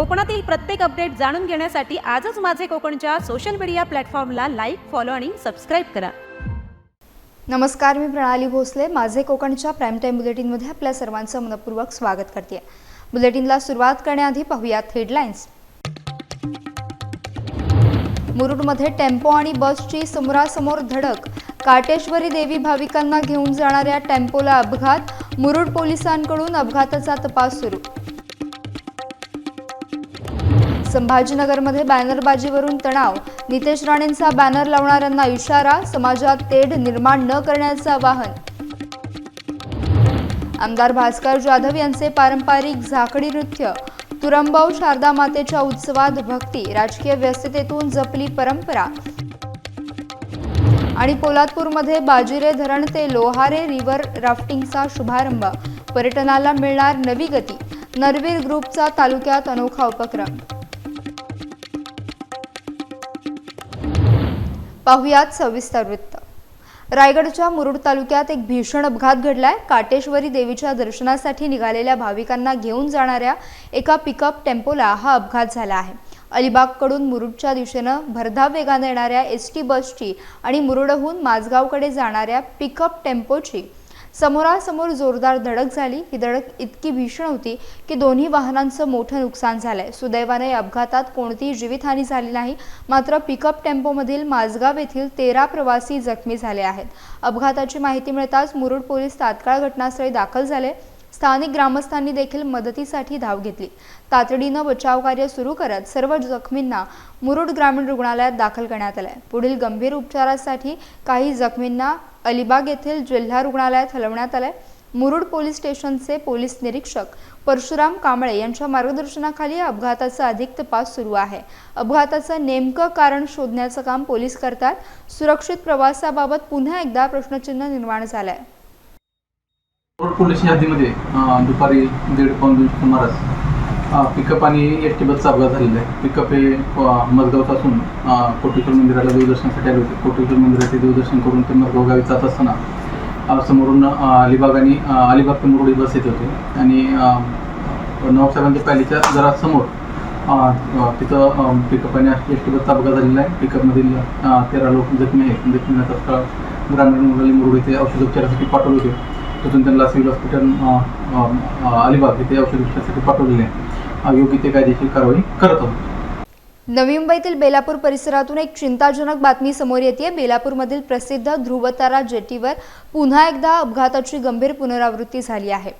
कोकणातील प्रत्येक अपडेट जाणून घेण्यासाठी आजच माझे कोकणच्या सोशल मीडिया प्लॅटफॉर्मला लाईक फॉलो आणि सबस्क्राईब करा. नमस्कार मी प्रणाली भोसले. माझे कोकणच्या प्राईम टाईम बुलेटिनमध्ये आपल्या सर्वांचं मनपूर्वक स्वागत करते. बुलेटिनला सुरुवात करण्याआधी पाहूयात हेडलाईन्स मुरुडमध्ये टेम्पो आणि बसची समोरासमोर धडक. काटेश्वरी देवी भाविकांना घेऊन जाणाऱ्या टेम्पोला अपघात. मुरुड पोलिसांकडून अपघाताचा तपास सुरू. संभाजीनगरमध्ये बॅनरबाजीवरून तणाव. नितेश राणेंचा बॅनर लावणाऱ्यांना इशारा समाजात तेढ निर्माण न करण्याचं आवाहन. आमदार भास्कर जाधव यांचे पारंपरिक झाकडी नृत्य तुरंबव शारदा मातेच्या उत्सवात भक्ती राजकीय व्यस्ततेतून जपली परंपरा. आणि पोलादपूरमध्ये बाजिरे धरण ते लोहारे रिव्हर राफ्टिंगचा शुभारंभ. पर्यटनाला मिळणार नवी गती. नरवीर ग्रुपचा तालुक्यात अनोखा उपक्रम. पाहुयात सविस्तर वृत्त. रायगडच्या मुरुड तालुक्यात एक भीषण अपघात घडलाय. काटेश्वरी देवीच्या दर्शनासाठी निघालेल्या भाविकांना घेऊन जाणाऱ्या एका पिकअप टेम्पोला हा अपघात झाला आहे. अलिबागकडून मुरुडच्या दिशेनं भरधाव वेगानं येणाऱ्या एस टी बसची आणि मुरुडहून माझगावकडे जाणाऱ्या पिकअप टेम्पोची समोरासमोर जोरदार धडक झाली. ही धडक इतकी भीषण होती की दोन्ही वाहनांचं मोठं नुकसान झालंय. सुदैवाने या अपघातात कोणतीही जीवितहानी झाली नाही. मात्र पिकअप टेम्पोमधील माझगाव येथील तेरा प्रवासी जखमी झाले आहेत. अपघाताची माहिती मिळताच मुरुड पोलीस तात्काळ घटनास्थळी दाखल झाले. स्थानिक ग्रामस्थांनी देखील मदतीसाठी धाव घेतली. तातडीनं बचाव कार्य सुरू करत सर्व जखमींना मुरुड ग्रामीण रुग्णालयात दाखल करण्यात आलंय. पुढील गंभीर उपचारासाठी काही जखमींना अलिबाग येथील जिल्हा रुग्णालयात हलवण्यात आलंय. मुरुड पोलीस स्टेशनचे पोलीस निरीक्षक परशुराम कांबळे यांच्या मार्गदर्शनाखाली अपघाताचा अधिक तपास सुरू आहे. अपघाताचं नेमकं कारण शोधण्याचं काम पोलीस करतात. सुरक्षित प्रवासाबाबत पुन्हा एकदा प्रश्नचिन्ह निर्माण झालंय. आहे पोलीस हद्दीमध्ये दुपारी दीड पाऊन दोन सुमारास पिकअप आणि एस टी बसचा अपघात झालेला आहे. पिकअप हे अं, असून कोटेश्वर मंदिराला देवदर्शनासाठी आले होते. कोटेश्वर मंदिराचे देवदर्शन करून ते मजगाव गावी जात असताना समोरून अलिबाग आणि अलिबाग ते मुरुडी बस येत होते. आणि नवाबसाहेबांच्या पॅलीच्या जरा समोर तिथं पिकअप आणि एस टी बसचा अपघात झालेला आहे. पिकअपमधील तेरा लोक जखमी आहेत. जखमींना तत्काळ ग्रामीण मुलाली मुरुड येथे औषधोपचारासाठी पाठवले होते. तिथून त्यांना सिव्हिल हॉस्पिटल अलिबाग येथे औषध उपचारासाठी पाठवलेले आहे. योग्य ते कायदेशीर कारवाई करत आहोत. नवी मुंबईतील बेलापूर परिसरातून एक चिंताजनक बातमी समोर येते. बेलापूरमधील प्रसिद्ध ध्रुवतारा जेटीवर पुन्हा एकदा अपघाताची गंभीर पुनरावृत्ती झाली आहे.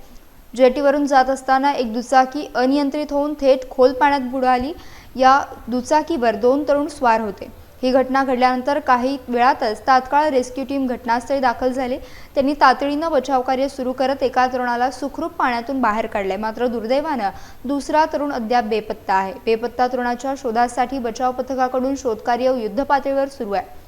जेटीवरून जात असताना एक दुचाकी अनियंत्रित होऊन थेट खोल पाण्यात बुडाली. या दुचाकीवर दोन तरुण स्वार होते. ही घटना घडल्यानंतर काही वेळातच तात्काळ रेस्क्यू टीम घटनास्थळी दाखल झाली. त्यांनी तातडीनं बचावकार्य सुरू करत एका तरुणाला सुखरूप पाण्यातून बाहेर काढले मात्र दुर्दैवानं दुसरा तरुण अद्याप बेपत्ता आहे. बेपत्ता तरुणाच्या शोधासाठी बचाव पथकाकडून शोधकार्य युद्धपातळीवर सुरू आहे.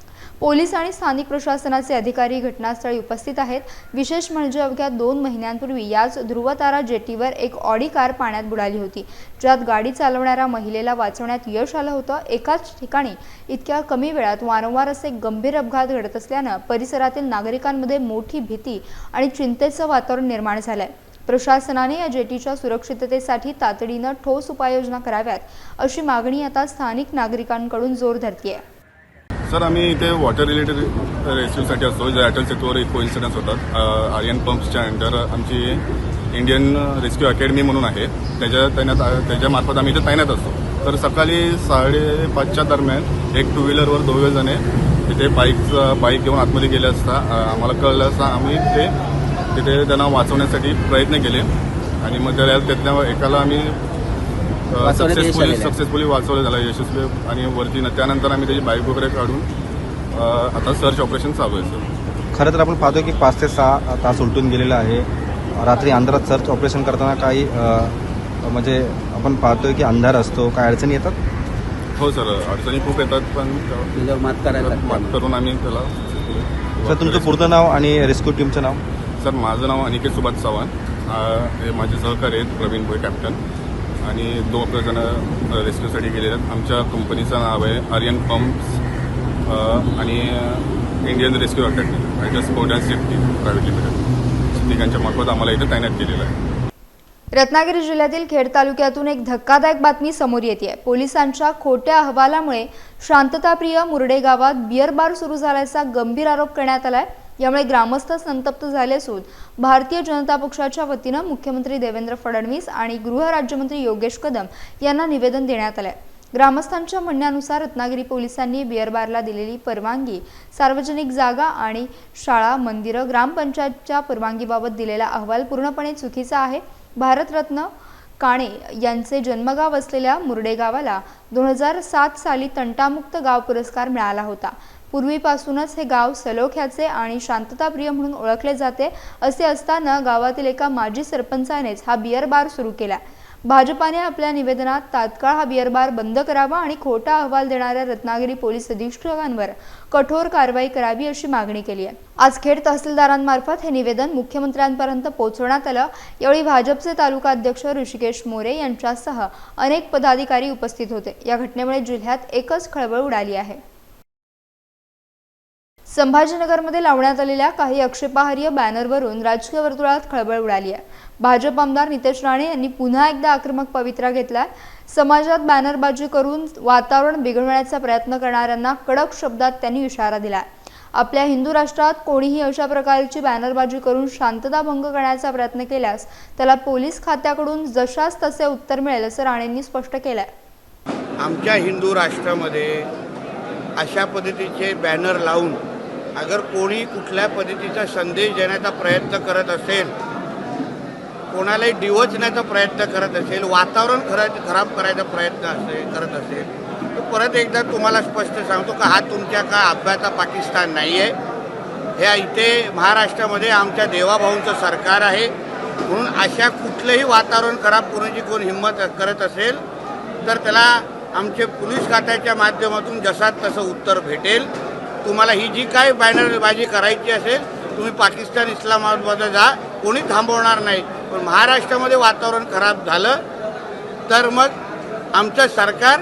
पोलीस आणि स्थानिक प्रशासनाचे अधिकारी घटनास्थळी उपस्थित आहेत. विशेष म्हणजे अवघ्या दोन महिन्यांपूर्वी याच ध्रुवतारा जेटीवर एक ऑडी कार पाण्यात बुडाली होती. ज्यात गाडी चालवणाऱ्या महिलेला वाचवण्यात यश आलं होतं. एकाच ठिकाणी इतक्या कमी वेळात वारंवार असे गंभीर अपघात घडत असल्यानं परिसरातील नागरिकांमध्ये मोठी भीती आणि चिंतेचं वातावरण निर्माण झालंय. प्रशासनाने या जेटीच्या सुरक्षिततेसाठी तातडीनं ठोस उपाययोजना कराव्यात अशी मागणी आता स्थानिक नागरिकांकडून जोर धरतीये. सर आम्ही इथे वॉटर रिलेटेड रेस्क्यूसाठी असतो. जे अटल सेतूवर एक कोइन्सिडन्स होतात. आर्यन पंप्सच्या अंडर आमची इंडियन रेस्क्यू अकॅडमी म्हणून आहे. त्याच्या तैनात त्याच्यामार्फत आम्ही इथे तैनात असतो. तर सकाळी साडेपाचच्या दरम्यान एक टू व्हीलरवर दोघे जणे तिथे बाईक बाईक घेऊन आतमध्ये गेले असता आम्हाला कळलं असता आम्ही ते तिथे त्यांना वाचवण्यासाठी प्रयत्न केले. आणि मग त्या त्यातल्या एकाला आम्ही सक्सेसफुली. सक्सेसफुली वाचवलं झालं यशस्वी आणि वरती न- त्यानंतर आम्ही त्याची बाईक वगैरे काढून आता सर्च ऑपरेशन चालू आहे सर खरं तर आपण पाहतो की पाच ते सहा तास उलटून गेलेला आहे. रात्री अंधारात सर्च ऑपरेशन करताना काही म्हणजे आपण पाहतोय की अंधार असतो. काय अडचणी येतात? हो सर अडचणी खूप येतात पण मात करायला मात करून आम्ही त्याला सर तुमचं पूर्ण नाव आणि रेस्क्यू टीमचं नाव? सर माझं नाव अनिकेत सुभाष चव्हाण. हे माझे सहकारी आहेत प्रवीण भोई कॅप्टन आणि दोन जण रेस्क्यूसाठी गेलेले आहेत. आमच्या कंपनीचं नाव आहे आर्यन पंप्स आणि Indian rescue academy sport and safety private limited. तिघांच्या मार्फत आम्हाला इथे तैनात केलेलं आहे. रत्नागिरी जिल्ह्यातील खेड तालुक्यातून एक धक्कादायक बातमी समोर येते. आहे पोलिसांच्या खोट्या अहवालामुळे शांतताप्रिय मुरडे गावात बिअर बार सुरू झाल्याचा गंभीर आरोप करण्यात आला आहे यामुळे ग्रामस्थ संतप्त झाले असून भारतीय जनता पक्षाच्या वतीनं मुख्यमंत्री देवेंद्र फडणवीस आणि गृहराज्यमंत्री योगेश कदम यांना निवेदन देण्यात आलंय. ग्रामस्थांच्या म्हणण्यानुसार रत्नागिरी पोलिसांनी बिअर बारला दिलेली परवानगी सार्वजनिक जागा आणि शाळा मंदिरं ग्रामपंचायतच्या परवानगीबाबत दिलेला अहवाल पूर्णपणे चुकीचा आहे. भारतरत्न काणे यांचे जन्मगाव असलेल्या मुरडे गावाला दोन हजार सात साली तंटामुक्त गाव पुरस्कार मिळाला होता. पूर्वीपासूनच हे गाव सलोख्याचे आणि शांतताप्रिय म्हणून ओळखले जाते असे असताना गावातील एका माजी सरपंचानेच हा बिअर बार सुरू केला. भाजपाने आपल्या निवेदनात तात्काळ हा बिअर बार बंद करावा आणि खोटा अहवाल देणाऱ्या रत्नागिरी पोलीस अधीक्षकांवर कठोर कारवाई करावी अशी मागणी केली आहे. आज खेड तहसीलदारांमार्फत हे निवेदन मुख्यमंत्र्यांपर्यंत पोहोचवण्यात आलं. यावेळी भाजपचे तालुका अध्यक्ष ऋषिकेश मोरे यांच्यासह अनेक पदाधिकारी उपस्थित होते. या घटनेमुळे जिल्ह्यात एकच खळबळ उडाली आहे. संभाजीनगरमध्ये लावण्यात आलेल्या काही आक्षेपार्ह बॅनरवरून राजकीय वर्तुळात खळबळ उडाली आहे. भाजप आमदार नितेश राणे यांनी पुन्हा एकदा आक्रमक पवित्रा घेतलाय. समाजात बॅनरबाजी करून वातावरण बिघडवण्याचा प्रयत्न करणाऱ्यांना कडक शब्दात त्यांनी इशारा दिलाय. आपल्या हिंदू राष्ट्रात कोणीही अशा प्रकारची बॅनरबाजी करून शांतता भंग करण्याचा प्रयत्न केल्यास त्याला पोलीस खात्याकडून जशास तसे उत्तर मिळेल असं राणेंनी स्पष्ट केलंय. आमच्या हिंदू राष्ट्रामध्ये अशा पद्धतीचे बॅनर लावून अगर कोणी कुठल्या पद्धतीचा संदेश देण्याचा प्रयत्न करत असेल कोणालाही डिवचण्याचा प्रयत्न करत असेल वातावरण खरा खराब करायचा प्रयत्न असेल करत असेल तर परत एकदा तुम्हाला स्पष्ट सांगतो का हा तुमच्या का अभ्याचा पाकिस्तान नाही आहे ह्या इथे महाराष्ट्रामध्ये आमच्या देवाभाऊंचं सरकार आहे. म्हणून अशा कुठलंही वातावरण खराब करण्याची कोण हिंमत करत असेल तर त्याला आमचे पोलीस खात्याच्या माध्यमातून जसा तसं उत्तर भेटेल. तुम्हाला ही जी काय बॅनरबाजी करायची असेल तुम्ही पाकिस्तान इस्लामाबादमध्ये जा कोणी थांबवणार नाही. पण महाराष्ट्रामध्ये वातावरण खराब झालं तर मग आमचं सरकार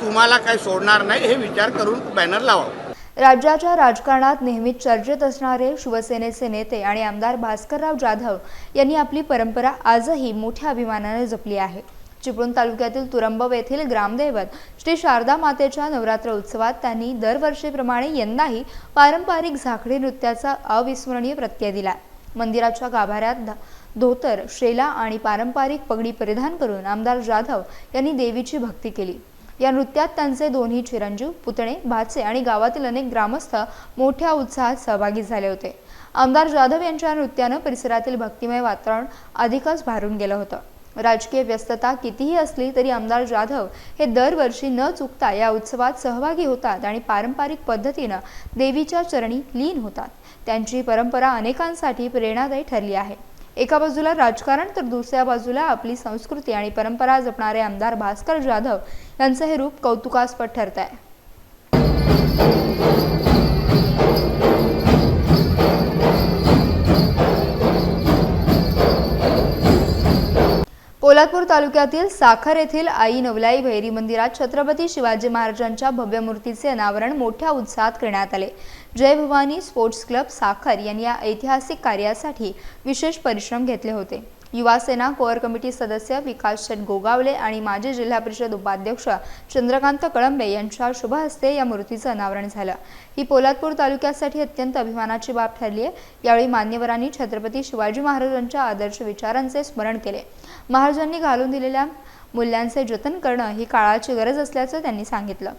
तुम्हाला काही सोडणार नाही हे विचार करून बॅनर लावावं राज्याच्या राजकारणात नेहमीच चर्चेत असणारे शिवसेनेचे नेते आणि आमदार भास्करराव जाधव यांनी आपली परंपरा आजही मोठ्या अभिमानाने जपली आहे. चिपळूण तालुक्यातील तुरंबव येथील ग्रामदैवत श्री शारदा मातेच्या नवरात्र उत्सवात त्यांनी दरवर्षीप्रमाणे यंदाही पारंपरिक झाकडी नृत्याचा अविस्मरणीय प्रत्यय दिला. मंदिराच्या गाभाऱ्यात धोतर शेला आणि पारंपरिक पगडी परिधान करून आमदार जाधव यांनी देवीची भक्ती केली. या नृत्यात त्यांचे दोन्ही चिरंजीव पुतणे भाचे आणि गावातील अनेक ग्रामस्थ मोठ्या उत्साहात सहभागी झाले होते. आमदार जाधव यांच्या नृत्यानं परिसरातील भक्तिमय वातावरण अधिकच भारून गेलं होतं. राजकीय व्यस्तता कितीही असली तरी आमदार जाधव हे दरवर्षी न चुकता या उत्सवात सहभागी होतात आणि पारंपरिक पद्धतीनं देवीच्या चरणी लीन होतात. त्यांची परंपरा अनेकांसाठी प्रेरणादायी ठरली आहे. एका बाजूला राजकारण तर दुसऱ्या बाजूला आपली संस्कृती आणि परंपरा जपणारे आमदार भास्कर जाधव यांचं हे रूप कौतुकास्पद ठरत आहे पोलादपूर तालुक्यातील साखर येथील आई नवलाई भैरी मंदिरात छत्रपती शिवाजी महाराजांच्या भव्य मूर्तीचे अनावरण मोठ्या उत्साहात करण्यात आले. जय भवानी स्पोर्ट्स क्लब साखर यांनी या ऐतिहासिक कार्यासाठी विशेष परिश्रम घेतले होते. युवासेना कोअर कमिटी सदस्य विकास शेट गोगावले आणि माजी जिल्हा परिषद उपाध्यक्ष चंद्रकांत कळंबे यांच्या शुभ हस्ते या मूर्तीचं अनावरण झालं. ही पोलादपूर तालुक्यासाठी अत्यंत अभिमानाची बाब ठरली आहे यावेळी मान्यवरांनी छत्रपती शिवाजी महाराजांच्या आदर्श विचारांचे स्मरण केले. महाराजांनी घालून दिलेल्या मूल्यांचे जतन करणं ही काळाची गरज असल्याचं त्यांनी सांगितलं.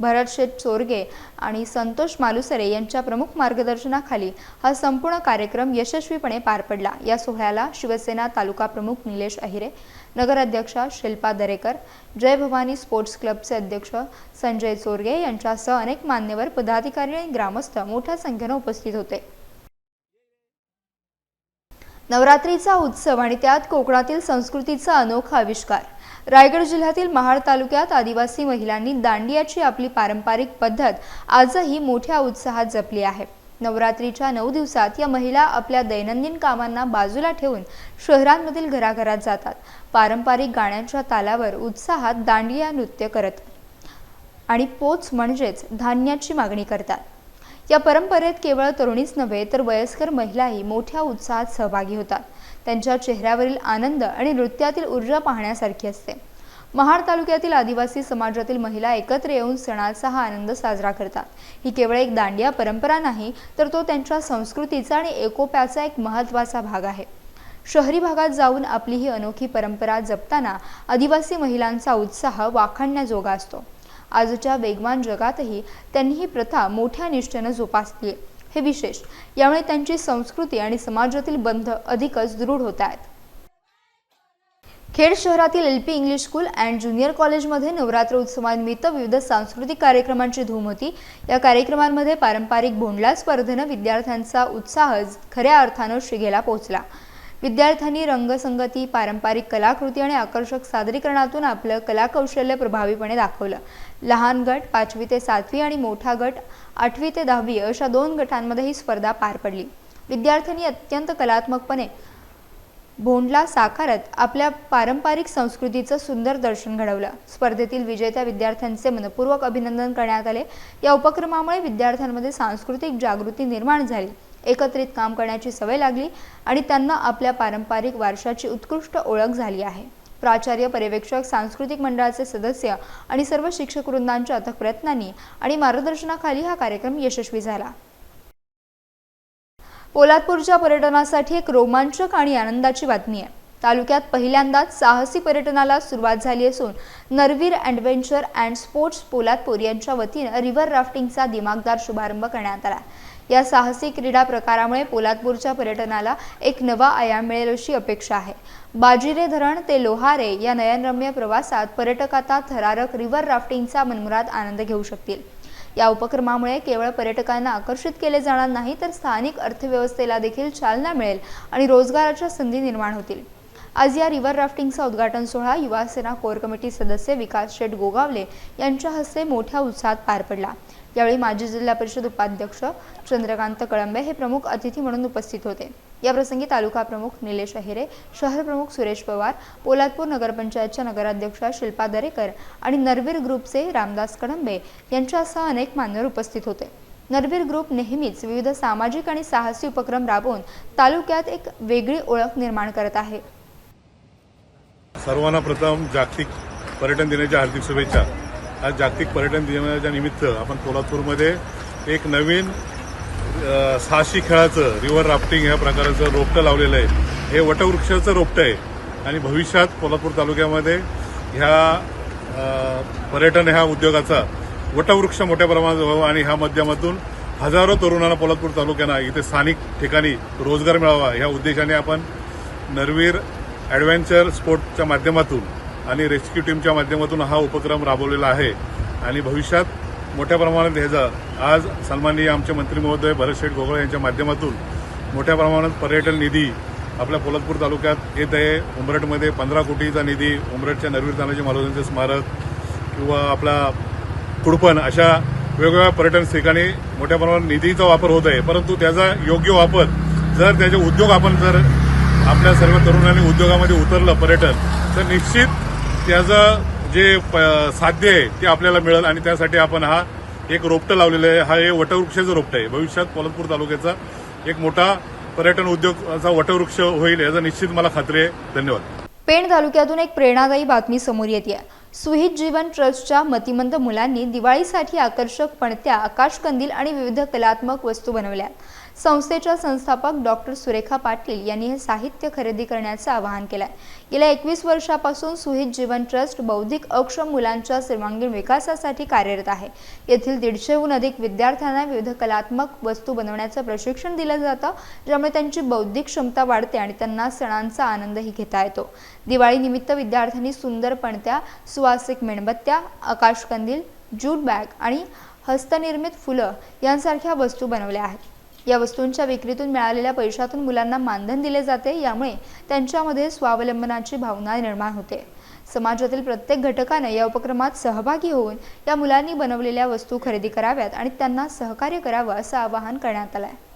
भरत शेठ चोरगे आणि संतोष मालुसरे यांच्या प्रमुख मार्गदर्शनाखाली हा संपूर्ण कार्यक्रम यशस्वीपणे पार पडला. या सोहळ्याला शिवसेना तालुका प्रमुख निलेश अहिरे नगराध्यक्षा शिल्पा दरेकर जय भवानी स्पोर्ट्स क्लबचे अध्यक्ष संजय चोरगे यांच्यासह अनेक मान्यवर पदाधिकारी आणि ग्रामस्थ मोठ्या संख्येनं उपस्थित होते. नवरात्रीचा उत्सव आणि त्यात कोकणातील संस्कृतीचा अनोखा आविष्कार. रायगड जिल्ह्यातील महाड तालुक्यात आदिवासी महिलांनी दांडियाची आपली पारंपरिक पद्धत आजही मोठ्या उत्साहात जपली आहे. नवरात्रीच्या नऊ दिवसात या महिला आपल्या दैनंदिन कामांना बाजूला ठेवून शहरांमधील घराघरात जातात. पारंपरिक गाण्यांच्या तालावर उत्साहात दांडिया नृत्य करत आणि पोच म्हणजेच धान्याची मागणी करतात. या परंपरेत केवळ तरुणीच नव्हे तर वयस्कर महिलाही मोठ्या उत्साहात सहभागी होतात. त्यांच्या चेहऱ्यावरील आनंद आणि नृत्यातील ऊर्जा पाहण्यासारखी असते. महाड तालुक्यातील आदिवासी समाजातील महिला एकत्र येऊन सणाचा हा आनंद साजरा करतात. ही केवळ एक दांडिया परंपरा नाही तर तो त्यांच्या संस्कृतीचा आणि एकोप्याचा एक महत्त्वाचा भाग आहे. शहरी भागात जाऊन आपली ही अनोखी परंपरा जपताना आदिवासी महिलांचा उत्साह वाखाणण्याजोगा असतो. आजच्या वेगवान जगातही त्यांनी ही प्रथा मोठ्या निष्ठेनं जोपासली आहे. हे विशेष. यामुळे त्यांची संस्कृती आणि समाजातील बंध अधिकच दृढ होत आहेत. खेड शहरातील L P English school and junior कॉलेजमध्ये नवरात्र उत्सवानिमित्त विविध सांस्कृतिक कार्यक्रमांची धूम होती. या कार्यक्रमांमध्ये पारंपरिक भोंडला स्पर्धेनं विद्यार्थ्यांचा उत्साह खऱ्या अर्थानं शिगेला पोहोचला. विद्यार्थ्यांनी रंगसंगती पारंपरिक कलाकृती आणि आकर्षक सादरीकरणातून आपलं कलाकौशल्य प्रभावीपणे दाखवलं. लहान गट पाचवी ते सातवी आणि मोठा गट आठवी ते दहावी अशा दोन गटांमध्ये ही स्पर्धा पार पडली. विद्यार्थ्यांनी अत्यंत कलात्मकपणे भोंडला साकारत आपल्या पारंपरिक संस्कृतीचं सुंदर दर्शन घडवलं. स्पर्धेतील विजेत्या विद्यार्थ्यांचे मनपूर्वक अभिनंदन करण्यात आले. या उपक्रमामुळे विद्यार्थ्यांमध्ये सांस्कृतिक जागृती निर्माण झाली. एकत्रित काम करण्याची सवय लागली आणि त्यांना आपल्या पारंपरिक वारशाची उत्कृष्ट ओळख झाली आहे. प्राचार्य पर्यवेक्षक सांस्कृतिक मंडळाचे सदस्य आणि सर्व शिक्षक वृंदांच्या अथक प्रयत्नांनी आणि मार्गदर्शनाखाली हा कार्यक्रम यशस्वी झाला. पोलादपूरच्या पर्यटनासाठी एक रोमांचक आणि आनंदाची बातमी आहे. तालुक्यात पहिल्यांदाच साहसी पर्यटनाला सुरुवात झाली असून Narveer adventure and sports Poladpur यांच्या वतीनं रिव्हर राफ्टिंगचा दिमागदार शुभारंभ करण्यात आला. या साहसी क्रीडा प्रकारामुळे पोलादपूरच्या पर्यटनाला एक नवा आयाम मिळेल अशी अपेक्षा आहे. बाजीरे धरण ते लोहारे या नयनरम्य प्रवासात पर्यटक आता थरारक रिव्हर राफ्टिंगचा मनमुराद आनंद घेऊ शकतील. या उपक्रमामुळे केवळ पर्यटकांना आकर्षित केले जाणार नाही तर स्थानिक अर्थव्यवस्थेला देखील चालना मिळेल आणि रोजगाराच्या संधी निर्माण होतील. आज या रिव्हर राफ्टिंगचा उद्घाटन सोहळा युवासेना कोर कमिटी सदस्य विकास शेठ गोगावले यांच्या हस्ते मोठ्या उत्साहात पार पडला. यावेळी माजी जिल्हा परिषद उपाध्यक्ष चंद्रकांत कळंबे हे प्रमुख अतिथी म्हणून उपस्थित होते. याप्रसंगी तालुका प्रमुख निलेश अहिरे शहर प्रमुख सुरेश पवार पोलादपूर नगरपंचायतच्या नगराध्यक्षा शिल्पा दरेकर आणि नरवीर ग्रुपचे रामदास कळंबे यांच्यासह अनेक मान्यवर उपस्थित होते. नरवीर ग्रुप नेहमीच विविध सामाजिक आणि साहसी उपक्रम राबवून तालुक्यात एक वेगळी ओळख निर्माण करत आहे. सर्वांना प्रथम जागतिक पर्यटन दिनाच्या हार्दिक शुभेच्छा. आज जागतिक पर्यटन दिनाच्या निमित्त आपण कोल्हापूरमध्ये एक नवीन साहसी खेळाचं रिव्हर राफ्टिंग ह्या प्रकाराचं रोपटं लावलेलं आहे. हे वटवृक्षाचं रोपटं आहे. आणि भविष्यात कोल्हापूर तालुक्यामध्ये ह्या पर्यटन ह्या उद्योगाचा वटवृक्ष मोठ्या प्रमाणात व्हावा आणि ह्या माध्यमातून हजारो तरुणांना पोलादपूर तालुक्यांना इथे स्थानिक ठिकाणी रोजगार मिळावा. ह्या उद्देशाने आपण नरवीर ॲडव्हेंचर स्पोर्टच्या माध्यमातून आणि रेस्क्यू टीमच्या माध्यमातून हा उपक्रम राबवलेला आहे. आणि भविष्यात मोठ्या प्रमाणात ह्याचा आज सन्माननीय आमचे मंत्री महोदय भरत शेठ गोगोळ यांच्या माध्यमातून मोठ्या प्रमाणात पर्यटन निधी आपल्या पोलादपूर तालुक्यात येत आहे. उमरटमध्ये पंधरा कोटीचा निधी उमरटच्या नरवीर तानाजी महाराजांचे स्मारक किंवा आपला कुडपण अशा वेगवेगळ्या पर्यटन ठिकाणी मोठ्या प्रमाणात निधीचा वापर होत आहे. परंतु त्याचा योग्य वापर जर त्याचे उद्योग आपण जर आपल्या सर्व तरुणांनी उद्योगामध्ये उतरलं पर्यटन तर निश्चित त्याचं जे प- साध्य आहे ते आपल्याला मिळेल आणि त्यासाठी आपण हा एक रोपटं लावलेलं आहे. हा हे वटवृक्षाचं रोपटं आहे. भविष्यात कोल्हापूर तालुक्याचा एक मोठा पर्यटन उद्योगाचा वटवृक्ष होईल याचा निश्चित मला खात्री आहे. धन्यवाद. पेण तालुक्यातून एक प्रेरणादायी बातमी समोर येते सुहित जीवन ट्रस्टच्या मतिमंद मुलांनी दिवाळीसाठी आकर्षक पणत्या आकाशकंदील आणि विविध कलात्मक वस्तू बनवल्या. संस्थेच्या संस्थापक डॉक्टर सुरेखा पाटील यांनी हे साहित्य खरेदी करण्याचं आवाहन केलं गेल्या एकवीस वर्षापासून सुहित जीवन ट्रस्ट बौद्धिक अक्षम मुलांच्या सर्वांगीण विकासासाठी कार्यरत आहे. येथील दीडशेहून अधिक विद्यार्थ्यांना विविध कलात्मक वस्तू बनवण्याचं प्रशिक्षण दिलं जातं ज्यामुळे त्यांची बौद्धिक क्षमता वाढते आणि त्यांना सणांचा आनंदही घेता येतो. दिवाळीनिमित्त विद्यार्थ्यांनी सुंदर पणत्या सुवासिक मेणबत्त्या आकाशकंदील ज्यूट बॅग आणि हस्तनिर्मित फुलं यांसारख्या वस्तू बनवल्या आहेत. या वस्तूंच्या विक्रीतून मिळालेल्या पैशातून मुलांना मानधन दिले जाते यामुळे त्यांच्यामध्ये स्वावलंबनाची भावना निर्माण होते. समाजातील प्रत्येक घटकाने या उपक्रमात सहभागी होऊन या मुलांनी बनवलेल्या वस्तू खरेदी कराव्यात आणि त्यांना सहकार्य करावं असं आवाहन करण्यात आलं आहे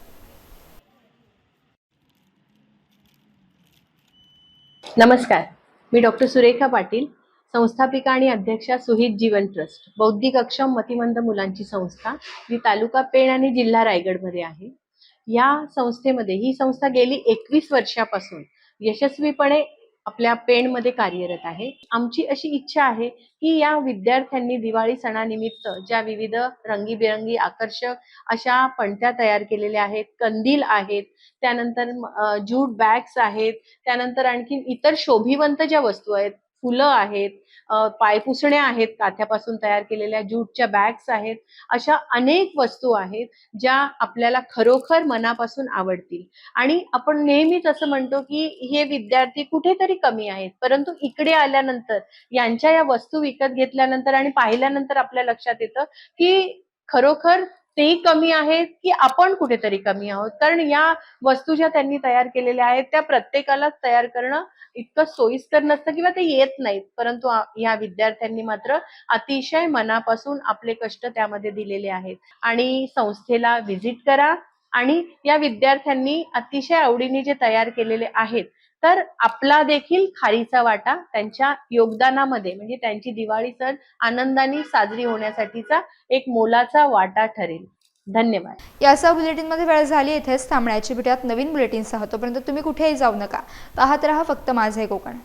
नमस्कार. मी डॉक्टर सुरेखा पाटील संस्थापिका आणि अध्यक्षा सुहित जीवन ट्रस्ट बौद्धिक अक्षम मतिमंद मुलांची संस्था जी तालुका पेण आणि जिल्हा रायगडमध्ये आहे. या संस्थेमध्ये ही संस्था गेली एकवीस वर्षापासून यशस्वीपणे आपल्या पेणमध्ये कार्यरत आहे. आमची अशी इच्छा आहे की या विद्यार्थ्यांनी दिवाळी सणानिमित्त ज्या विविध रंगीबेरंगी आकर्षक अशा पणत्या तयार केलेल्या आहेत कंदील आहेत त्यानंतर ज्यूट बॅग्स आहेत त्यानंतर आणखी इतर शोभिवंत ज्या वस्तू आहेत फुलं आहेत पायपुसण्या आहेत काथ्यापासून तयार केलेल्या ज्यूटच्या बॅग्स आहेत अशा अनेक वस्तू आहेत ज्या आपल्याला खरोखर मनापासून आवडतील. आणि आपण नेहमीच असं म्हणतो की हे विद्यार्थी कुठेतरी कमी आहेत परंतु इकडे आल्यानंतर यांच्या या वस्तू विकत घेतल्यानंतर आणि पाहिल्यानंतर आपल्या लक्षात येतं की खरोखर ते कमी आहेत की आपण कुठेतरी कमी आहोत? कारण या वस्तू ज्या त्यांनी तयार केलेल्या आहेत त्या प्रत्येकालाच तयार करणं इतकं सोयीस्कर नसतं किंवा ते येत नाहीत. परंतु या विद्यार्थ्यांनी मात्र अतिशय मनापासून आपले कष्ट त्यामध्ये दिलेले आहेत. आणि संस्थेला व्हिजिट करा. आणि या विद्यार्थ्यांनी अतिशय आवडीने जे तयार केलेले आहेत तर आपला देखील खारीचा वाटा त्यांच्या योगदानामध्ये म्हणजे त्यांची दिवाळी सण आनंदाने साजरी होण्यासाठीचा एक मोलाचा वाटा ठरेल. धन्यवाद. यासह बुलेटिनमध्ये वेळ झाली इथेच थांबण्याची भेटूयात नवीन बुलेटिनसह तोपर्यंत तुम्ही कुठेही जाऊ नका. पाहत राहा फक्त माझे कोकण.